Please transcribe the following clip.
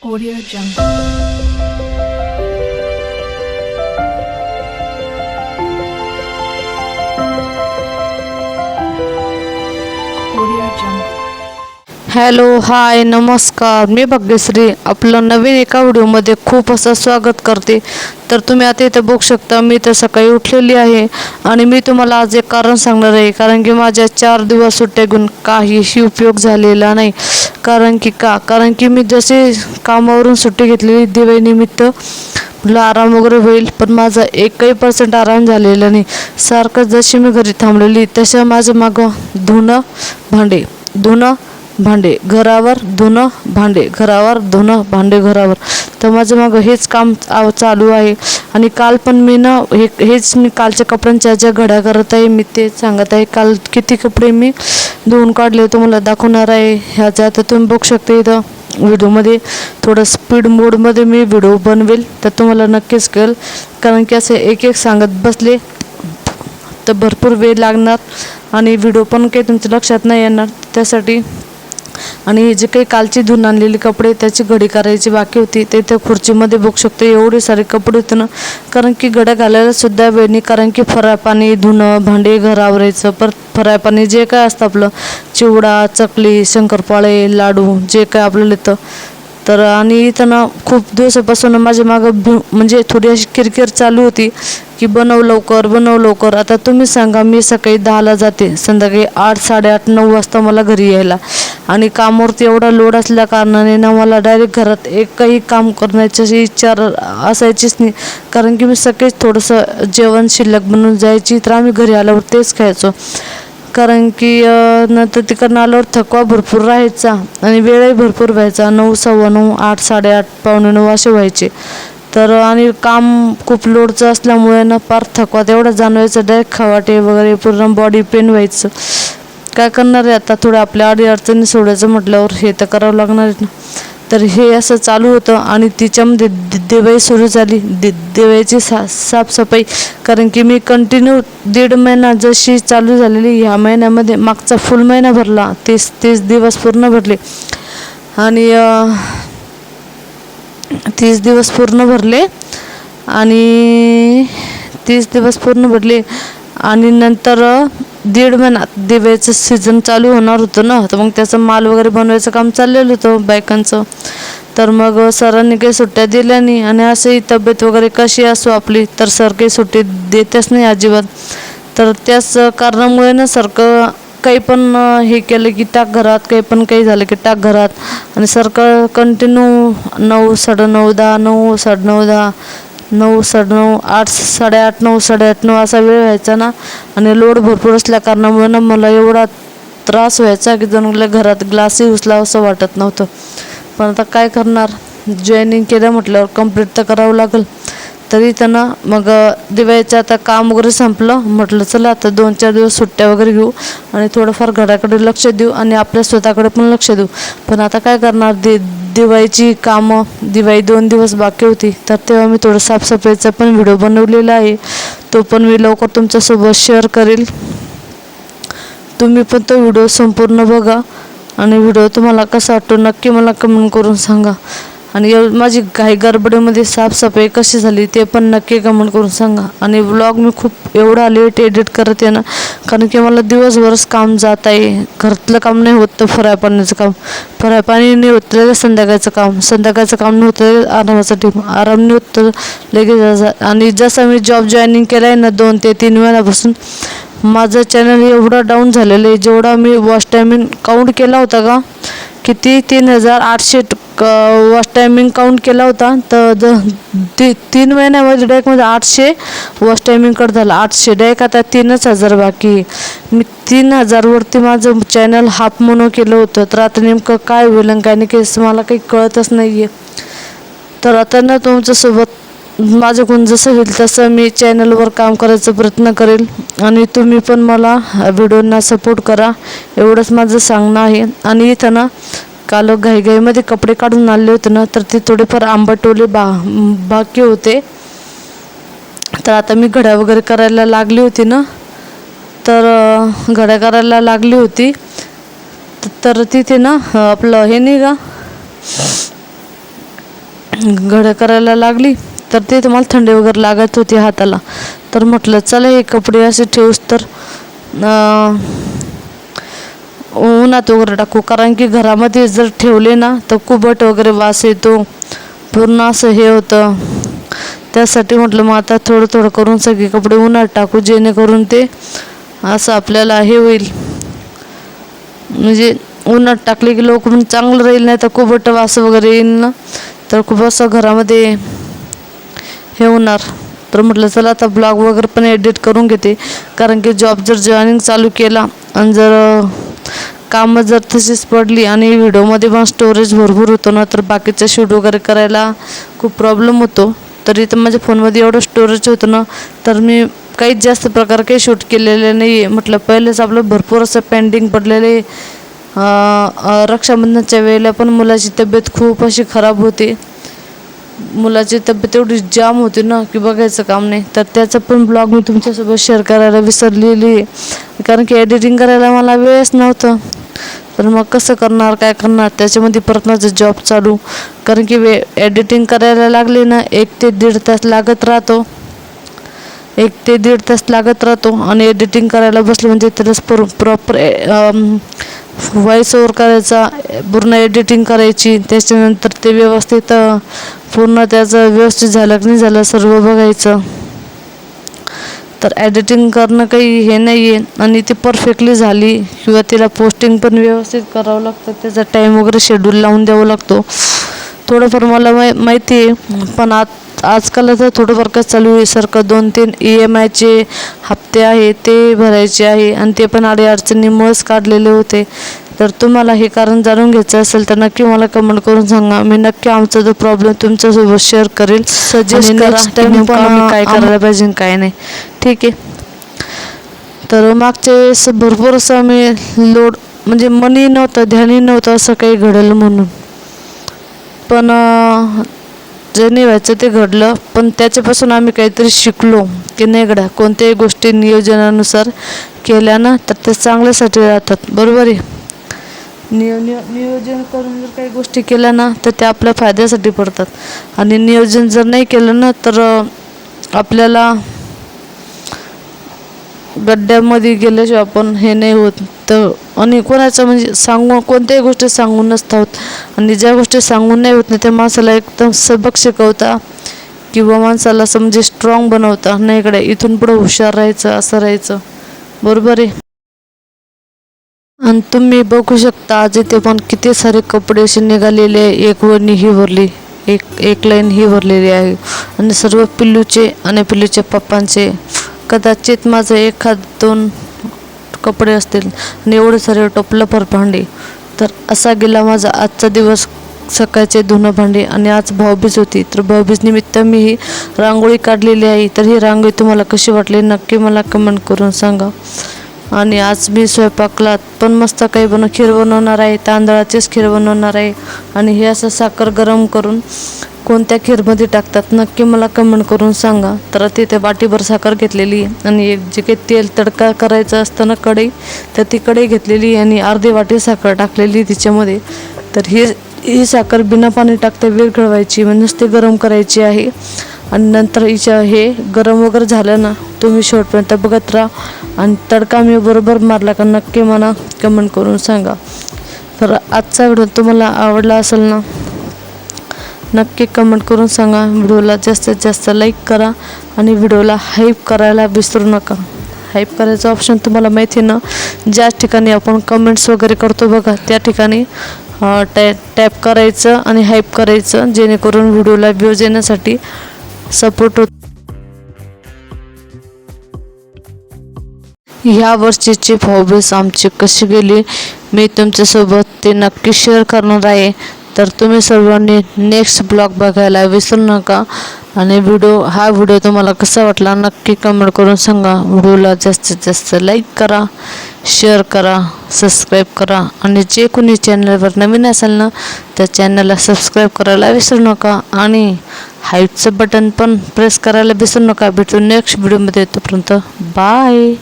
Audio Jungle. Hello hi नमस्कार. मी भाग्यश्री. आपलं नवीन एका व्हिडिओमध्ये खूप असं स्वागत करते. तर तुम्ही आता इथं बघू शकता मी तर सकाळी उठलेली आहे आणि मी तुम्हाला आज एक कारण सांगणार आहे. कारण की माझ्या चार दिवस सुट्ट्या घेऊन काहीही उपयोग झालेला नाही. कारण की का? कारण की मी जसे कामावरून सुट्टी घेतलेली दिवाळीनिमित्त म्हटलं आराम वगैरे होईल पण माझा एकही पर्सेंट आराम झालेला नाही. सारखं जशी मी घरी थांबलेली तशा माझं मागं धुणं भांडे. धुणं भांडे घरावर धुणं भांडे घरावर धुणं भांडे घरावर. तर माझं मागं हेच काम चालू आहे. आणि काल पण मी ना हे हेच मी कालच्या कपड्यांच्या ज्या घड्या करत आहे मी ते सांगत आहे. काल किती कपडे मी धुवून काढले तुम्हाला दाखवणार आहे. ह्याच्या आता तुम्ही बघू शकता इथं व्हिडिओमध्ये. थोडं स्पीड मोडमध्ये मी व्हिडिओ बनवेल तर तुम्हाला नक्कीच कळेल. कारण की असे एक एक सांगत बसले तर भरपूर वेळ लागणार. आणि व्हिडिओ पण काही तुमच्या लक्षात नाही येणार. त्यासाठी आणि हे जे काही कालची धुवून आणलेले कपडे त्याची घडी करायची बाकी होती ते त्या खुर्चीमध्ये बघू शकतो. एवढे सारे कपडे होते ना कारण की गड्या घालायला सुद्धा वेळ नाही कारण की फराळ पाणी धुणं भांडे घर आवरायचं परत फराळ पाणी जे काय असतं आपलं चिवडा चकली शंकरपाळे लाडू जे काय आपल्याला येतं. तर आणि इथं ना खूप दिवसापासून माझ्या मागं भि म्हणजे थोडी अशी किरकिर चालू होती की बनव लवकर बनव लवकर. आता तुम्ही सांगा मी सकाळी दहाला जाते संध्याकाळी आठ साडेआठ नऊ वाजता मला घरी यायला. आणि कामावरती एवढा लोड असल्या कारणाने ना मला डायरेक्ट घरात एकही काम करण्याची अशी इच्छा असायचीच नाही. कारण की मी सगळेच थोडंसं जेवण शिल्लक बनवून जायची तर आम्ही घरी आल्यावर तेच खायचो. कारण की नंतर तिकडनं आल्यावर थकवा भरपूर राहायचा आणि वेळही भरपूर व्हायचा. नऊ सव्वा नऊ आठ साडेआठ पावणे नऊ असे व्हायचे. तर आणि काम खूप लोडचं असल्यामुळे ना फार थकवा तेवढा जाणवायचं. डायरेक्ट खवाटे वगैरे पूर्ण बॉडी पेन व्हायचं. काय करणार आहे? आता थोडं आपल्या अडी अडचणी सोडायचं म्हटल्यावर हे तर करावं लागणार आहे. ना तर हे असं चालू होतं आणि तिच्यामध्ये दि- दिवाळी सुरू झाली. दि दिवाळीची सा साफसफाई. कारण की मी कंटिन्यू दीड महिना जशी चालू झालेली ह्या महिन्यामध्ये मागचा फुल महिना भरला. तीस तीस दिवस पूर्ण भरले. आणि तीस दिवस पूर्ण भरले. आणि तीस दिवस पूर्ण भरले. आणि नंतर दीड महिना दिव्याचं सीझन चालू होणार होतं ना तर मग त्याचं माल वगैरे बनवायचं काम चाललेलं होतं बायकांचं. तर मग सरांनी काही सुट्ट्या दिल्या नाही आणि असंही तब्येत वगैरे कशी असो आपली तर सर काही सुट्टी देतच नाही अजिबात. तर त्याच कारणामुळे ना सारखं काही पण हे केलं की टाक घरात काही पण काही झालं की टाक घरात आणि सारखं कंटिन्यू नऊ साडेनऊ दहा नऊ साडेनऊ दहा नऊ साडेनऊ आठ साडेआठ नऊ साडेआठ नऊ असा वेळ व्हायचा ना. आणि लोड भरपूर असल्या कारणामुळे ना मला एवढा त्रास व्हायचा की जणू घरात ग्लासही उचला असं वाटत नव्हतं. पण आता काय करणार? जॉईनिंग केलं म्हटल्यावर कंप्लीट तर करावं लागेल. तरी त्यांना मग दिवाळीचं आता काम वगैरे संपलं. म्हटलं चला आता दोन चार दिवस सुट्ट्या वगैरे घेऊ आणि थोडंफार घराकडे लक्ष देऊ आणि आपल्या स्वतःकडे पण लक्ष देऊ. पण आता काय करणार? दे दिवाळीची कामं दिवाळी दोन दिवस बाकी होती तर तेव्हा मी थोडं साफसफाईचा पण व्हिडिओ बनवलेला आहे. तो पण मी लवकर तुमच्यासोबत शेअर करेल. तुम्ही पण तो व्हिडिओ संपूर्ण बघा आणि व्हिडिओ तुम्हाला कसा वाटतो नक्की मला कमेंट करून सांगा. आणि एव माझी घाई गडबडीमध्ये साफसफाई कशी झाली ते पण नक्की कमेंट करून सांगा. आणि व्लॉग मी खूप एवढा लेट एडिट करत आहे ना कारण की मला दिवसभरच काम जात आहे. घरातलं काम नाही होत तर फराळ पाण्याचं काम. फराळ पाणी नाही होत तर लगेच संध्याकाळचं काम. संध्याकाळचं काम नाही होतं आरामासाठी लगेच आराम नाही होत तर लगेच आणि जसं मी जॉब जॉईनिंग केलं आहे ना दोन ते तीन वेळापासून माझं चॅनल एवढं डाऊन झालेलं आहे. जेवढा मी वॉच टायमिंग काउंट केला होता का किती? तीन हजार आठशे क वॉच टायमिंग काउंट केला होता. तर द ती तीन महिन्यामध्ये डायकमध्ये आठशे वॉच टायमिंग कट झाला. आठशे डायक आता तीनच हजार बाकी. आहे. मी तीन हजारवरती माझं चॅनल हाफ मोनो केलं होतं. तर आता नेमकं काय होईल काय नाही केस मला काही कळतच नाही आहे तर आता ना तुमच्यासोबत माझ्याकडून जसं होईल तसं मी चॅनलवर काम करायचा प्रयत्न करेल. आणि तुम्ही पण मला व्हिडिओंना सपोर्ट करा. एवढंच माझं सांगणं आहे. आणि इथं ना काल घाईघाईमध्ये कपडे काढून आणले होते ना तर ते थोडेफार आंबटोले बा बाकी होते. तर आता मी घड्या वगैरे करायला लागली होती ना तर घड्या करायला लागली होती. तर तिथे ना आपलं हे नाही का घड्या करायला लागली. तर ते मला थंडी वगैरे लागत होती हाताला. तर म्हटलं चला हे कपडे असे ठेवूस तर उन्हात वगैरे टाकू. कारण की घरामध्ये जर ठेवले ना तर कुबट वगैरे वास येतो. पूर्ण असं हे होतं. त्यासाठी म्हटलं मग आता थोडं थोडं करून सगळे कपडे उन्हात टाकू जेणेकरून ते असं आपल्याला हे होईल. म्हणजे उन्हात टाकले की लोक पण चांगलं राहील नाही तर कुबट वास वगैरे येईल ना. तर खूप असं घरामध्ये हे होणार. तर म्हटलं चला आता ब्लॉग वगैरे पण एडिट करून घेते. कारण की जॉब जर जॉईनिंग चालू केला आणि जर कामं जर तशीच पडली आणि व्हिडिओमध्ये पण स्टोरेज भरपूर होतो ना तर बाकीचं शूट वगैरे करायला खूप प्रॉब्लेम होतो. तरी तर माझ्या फोनमध्ये एवढं स्टोरेज होतं ना तर मी काहीच जास्त प्रकार काही शूट केलेले नाही आहे म्हटलं पहिलेच आपलं भरपूर असं पेंडिंग पडलेले अं, रक्षाबंधनच्या वेळेला पण मुलाची तब्येत खूप अशी खराब होती. मुलाची तब्येत एवढी जाम होती ना की बघायचं काम नाही. तर त्याचं पण ब्लॉग मी तुमच्यासोबत शेअर करायला विसरलेली. आहे कारण की एडिटिंग करायला मला वेळच नव्हतं. तर मग कसं करणार काय करणार? त्याच्यामध्ये परत माझं जॉब चालू. कारण की वे एडिटिंग करायला लागली ना एक ते दीड तास लागत राहतो. एक ते दीड तास लागत राहतो. आणि एडिटिंग करायला बसलं म्हणजे त्याला प्रॉपर व्हॉईस ओवर करायचा पूर्ण एडिटिंग करायची त्याच्यानंतर ते व्यवस्थित पूर्ण त्याचं व्यवस्थित झालं की नाही झालं सर्व बघायचं. तर एडिटिंग करणं काही हे नाही आहे आणि ती परफेक्टली झाली किंवा तिला पोस्टिंग पण व्यवस्थित करावं लागतं त्याचा टाईम वगैरे शेड्यूल लावून द्यावं लागतो. थोडंफार मला मा माहिती आहे. पण आज आजकाल आता थोडंफार कसं चालू आहे सारखं दोन तीन ई एम आयचे हप्ते आहे ते भरायचे आहे आणि ते पण अडीअडचणीमुळेच काढलेले होते. तर तुम्हाला हे कारण जाणून घ्यायचं असेल तर नक्की मला कमेंट करून सांगा. मी नक्की आमचा जो प्रॉब्लेम तुमच्यासोबत शेअर करेल. सजेस्ट आम्ही काय करायला पाहिजे काय नाही. ठीक आहे. तर मागच्या वेळेस भरपूर असं आम्ही लोड म्हणजे मनी नव्हतं ध्यानी नव्हतं असं काही घडेल म्हणून. पण जे नाही व्हायचं ते घडलं. पण त्याच्यापासून आम्ही काहीतरी शिकलो की नाही गड्या कोणत्याही गोष्टी नियोजनानुसार केल्या ना तर ते चांगल्यासाठी राहतात. बरोबर आहे? नियो नियो नियोजन करून जर काही गोष्टी केल्या ना तर त्या आपल्या फायद्यासाठी पडतात. आणि नियोजन जर नाही केलं ना तर आपल्याला गड्ड्यामध्ये गेल्याशिवाय आपण हे नाही होत. तर आणि कोणाचं म्हणजे सांगू कोणत्याही गोष्टी सांगून नसतात आणि ज्या गोष्टी सांगून नाही होत नाही त्या माणसाला एकदम सबक शिकवता किंवा माणसाला समजे स्ट्रॉंग बनवता. नाही इकडे इथून पुढं हुशार राहायचं असं राहायचं. बरोबर आहे? आणि तुम्ही बघू शकता आज इथे पण किती सारे कपडे असे निघालेले आहे. एक वणी ही भरली एक एक लाईन ही भरलेली आहे. आणि सर्व पिल्लूचे आणि पिल्लूच्या पप्पांचे. कदाचित माझं एखाद दोन कपडे असतील. आणि एवढे सारे टोपलं भर भांडी तर असा गेला माझा आजचा दिवस. सकाळचे धुणं भांडी आणि आज भाऊबीज होती. तर भाऊबीजनिमित्त मी ही रांगोळी काढलेली आहे. तर ही रांगोळी तुम्हाला कशी वाटली नक्की मला कमेंट करून सांगा. आणि आज मी स्वयंपाकला पण मस्त काही बनव खीर बनवणार आहे तांदळाचीच खीर बनवणार आहे. आणि हे असं साखर गरम करून कोणत्या खीरमध्ये टाकतात नक्की मला कमेंट करून सांगा. तर तिथे वाटीभर साखर घेतलेली आहे आणि एक जे काही तेल तडका करायचं असताना कढई तर ती कढई घेतलेली आणि अर्धी वाटी साखर टाकलेली तिच्यामध्ये. तर ही ही साखर बिना पाणी टाकता विरघळवायची म्हणजे नुसती गरम करायची आहे. आणि नंतर हिच्या हे गरम वगैरे झालं ना तुम्ही शेवटपर्यंत बघत राहा. आणि तडका मी बरोबर मारला का नक्की मला कमेंट करून सांगा. तर आजचा व्हिडिओ तुम्हाला आवडला असेल ना नक्की कमेंट करून सांगा. व्हिडिओला जास्तीत जास्त लाईक करा आणि व्हिडिओला हाईप करायला विसरू नका. हाईप करायचं ऑप्शन तुम्हाला माहिती आहे ना? ज्या ठिकाणी आपण कमेंट्स वगैरे करतो बघा त्या ठिकाणी टॅ टॅप करायचं आणि हाईप करायचं जेणेकरून व्हिडिओला व्ह्यूज येण्यासाठी सपोर्ट होत ह्या वर्षीची भाऊबीज आमची कशी गेली? मी तुमच्यासोबत ते नक्की शेअर करणार आहे. तर तुम्ही सर्वांनी नेक्स्ट ब्लॉग बघायला विसरू नका. आणि व्हिडिओ हा व्हिडिओ तुम्हाला कसा वाटला नक्की कमेंट करून सांगा. व्हिडिओला जास्तीत जास्त लाईक करा शेअर करा सबस्क्राईब करा. आणि जे कोणी चॅनलवर नवीन असेल ना त्या चॅनलला सबस्क्राईब करायला विसरू नका. आणि हाईटचं बटन पण प्रेस करायला विसरू नका. भेटू नेक्स्ट व्हिडिओमध्ये येतोपर्यंत बाय